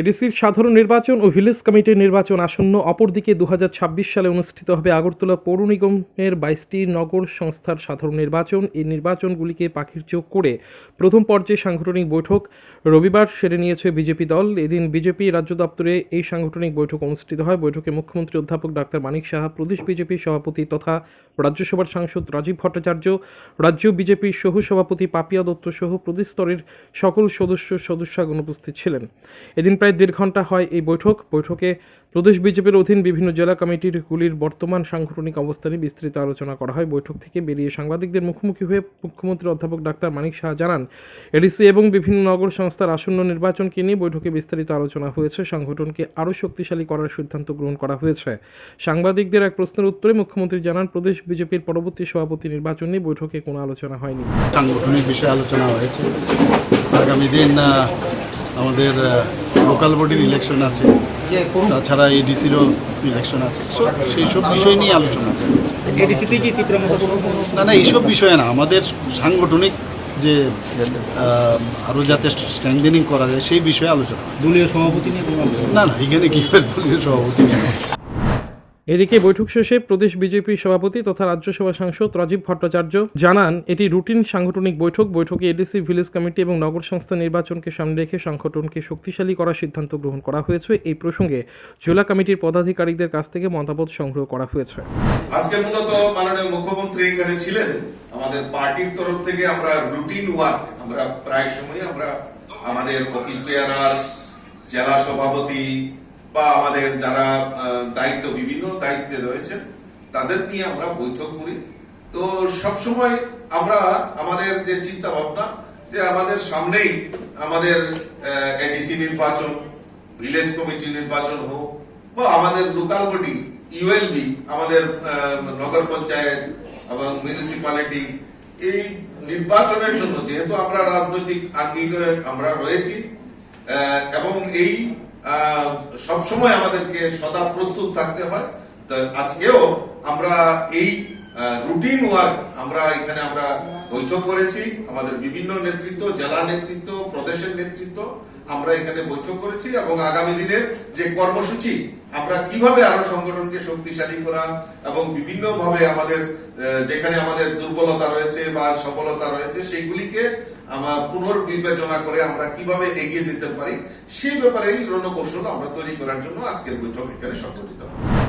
এডিসির সাধারণ নির্বাচন ও ভিলেজ কমিটির নির্বাচন আসন্ন, অপরদিকে দু ছাব্বিশ সালে অনুষ্ঠিত হবে আগরতলা পৌর নিগমের বাইশটি নগর সংস্থার সাধারণ নির্বাচন। এই নির্বাচনগুলিকে পাখির চোখ করে প্রথম পর্যায়ে সাংগঠনিক বৈঠক রবিবার সেরে নিয়েছে বিজেপি দল। এদিন বিজেপি রাজ্য দপ্তরে এই সাংগঠনিক বৈঠক অনুষ্ঠিত হয়। বৈঠকে মুখ্যমন্ত্রী অধ্যাপক ডাক্তার মানিক সাহা, প্রদেশ বিজেপি সভাপতি তথা রাজ্যসভার সাংসদ রাজীব ভট্টাচার্য, রাজ্য বিজেপির সহ সভাপতি পাপিয়া দত্ত সহ প্রদেশ স্তরের সকল সদস্য সদস্যগণ উপস্থিত ছিলেন। এদিন প্রায় দেড় ঘণ্টা হয় এই বৈঠক। বৈঠকে প্রদেশ বিজেপির অধীন বিভিন্ন জেলা কমিটির গুলির বর্তমান সাংগঠনিক অবস্থা নিয়ে বিস্তৃত আলোচনা করা হয়। বৈঠক থেকে বেরিয়ে সাংবাদিকদের মুখোমুখি হয়ে মুখ্যমন্ত্রী অধ্যাপক ডাক্তার মানিক শাহ জানান, এডিসি এবং বিভিন্ন নগর সংস্থার আসন্ন নির্বাচনকে নিয়ে বৈঠকে বিস্তারিত আলোচনা হয়েছে। সংগঠনকে আরও শক্তিশালী করার সিদ্ধান্ত গ্রহণ করা হয়েছে। সাংবাদিকদের এক প্রশ্নের উত্তরে মুখ্যমন্ত্রী জানান, প্রদেশ বিজেপির পরবর্তী সভাপতি নির্বাচন নিয়ে বৈঠকে কোনো আলোচনা হয়নি। সাংগঠনিক বিষয়ে আলোচনা হয়েছে। আগামী দিন আমাদের লোকাল বডির ইলেকশন আছে তাছাড়া এডিসিরও ইলেকশন আছে। সেই সব বিষয় নিয়ে আলোচনা আছে। এডিসিতে কি না না এইসব বিষয়ে না। আমাদের সাংগঠনিক যে আরও যাতে স্ট্রেংথেনিং করা যায় সেই বিষয়ে আলোচনা। দলীয় সভাপতি নিয়ে না না এখানে কী হবে দলীয় সভাপতি নেই। এদিকে বৈঠক শেষে প্রদেশ বিজেপি সভাপতি তথা রাজ্যসভা সাংসদ রাজীব ভট্টাচার্য জানান, এটি রুটিন সাংগঠনিক বৈঠক। বৈঠকে এডিসি, ভিলেজ কমিটি এবং নগর সংস্থা নির্বাচনকে সামনে রেখে সংগঠনকে শক্তিশালী করার সিদ্ধান্ত গ্রহণ করা হয়েছে। এই প্রসঙ্গে জেলা কমিটির পদাধিকারীদের কাছ থেকে মতামত সংগ্রহ করা হয়েছে। আজকে মূলত মাননীয় মুখ্যমন্ত্রী এখানে ছিলেন। আমাদের পার্টির তরফ থেকে আমরা রুটিন ওয়ার্ক, আমরা প্রায় সময় আমরা আমাদের অফিস বেয়ারার জেলা সভাপতি বা আমাদের যারা দায়িত্ব, বিভিন্ন দায়িত্বে রয়েছেন, তাদের নিয়ে আমরা বৈঠক করি। তো সব সময় আমরা আমাদের যে চিন্তা ভাবনা যে আমাদের সামনেই আমাদের এডিসি নির্বাচন, ভিলেজ কমিটি নির্বাচন হোক, বা আমাদের লোকাল বডি ইউএলবি আমাদের নগর পঞ্চায়েত এবং মিউনিসিপালিটি এই নির্বাচনের জন্য যেহেতু আমরা রাজনৈতিক আঙ্গিকে আমরা রয়েছি এবং এই সব সময় আমাদেরকে সদা প্রস্তুত থাকতে হয়। আজকেও আমরা এই রুটিন ওয়ার্ক আমরা এখানে আমরা বৈঠক করেছি। আমাদের বিভিন্ন নেতৃত্ব, জেলা নেতৃত্ব, প্রদেশের নেতৃত্ব আমরা এখানে বৈঠক করেছি এবং আগামী দিনের যে কর্মসূচি, আমরা কীভাবে আরও সংগঠনকে শক্তিশালী করা এবং বিভিন্ন ভাবে আমাদের যেখানে আমাদের দুর্বলতা রয়েছে বা সফলতা রয়েছে, সেইগুলিকে পুনর্বিবেচনা করে আমরা কীভাবে এগিয়ে দিতে পারি, সেই ব্যাপারে রণকৌশল আমরা তৈরি করার জন্য আজকের বৈঠক এখানে সংগঠিত হয়েছে।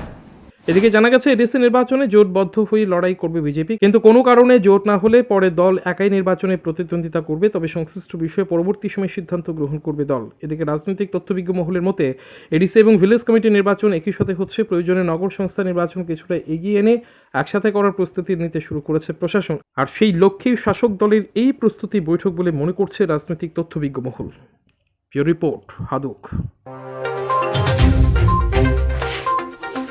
এদিকে জানা গেছে, এডিসি নির্বাচনে জোটবদ্ধ হয়ে লড়াই করবে বিজেপি। কিন্তু কোনো কারণে জোট না হলে পরে দল একাই নির্বাচনে প্রতিদ্বন্দ্বিতা করবে। তবে সংশ্লিষ্ট বিষয়ে পরবর্তী সময় সিদ্ধান্ত গ্রহণ করবে দল। এদিকে রাজনৈতিক তথ্যবিজ্ঞ মহলের মতে, এডিসি এবং ভিলেজ কমিটি নির্বাচন একই সাথে হচ্ছে প্রয়োজনে নগর সংস্থা নির্বাচন কিছুটা এগিয়ে এনে একসাথে করার প্রস্তুতি নিতে শুরু করেছে প্রশাসন। আর সেই লক্ষ্যেই শাসক দলের এই প্রস্তুতি বৈঠক বলে মনে করছে রাজনৈতিক তথ্যবিজ্ঞ মহল। রিপোর্ট, হাদুক।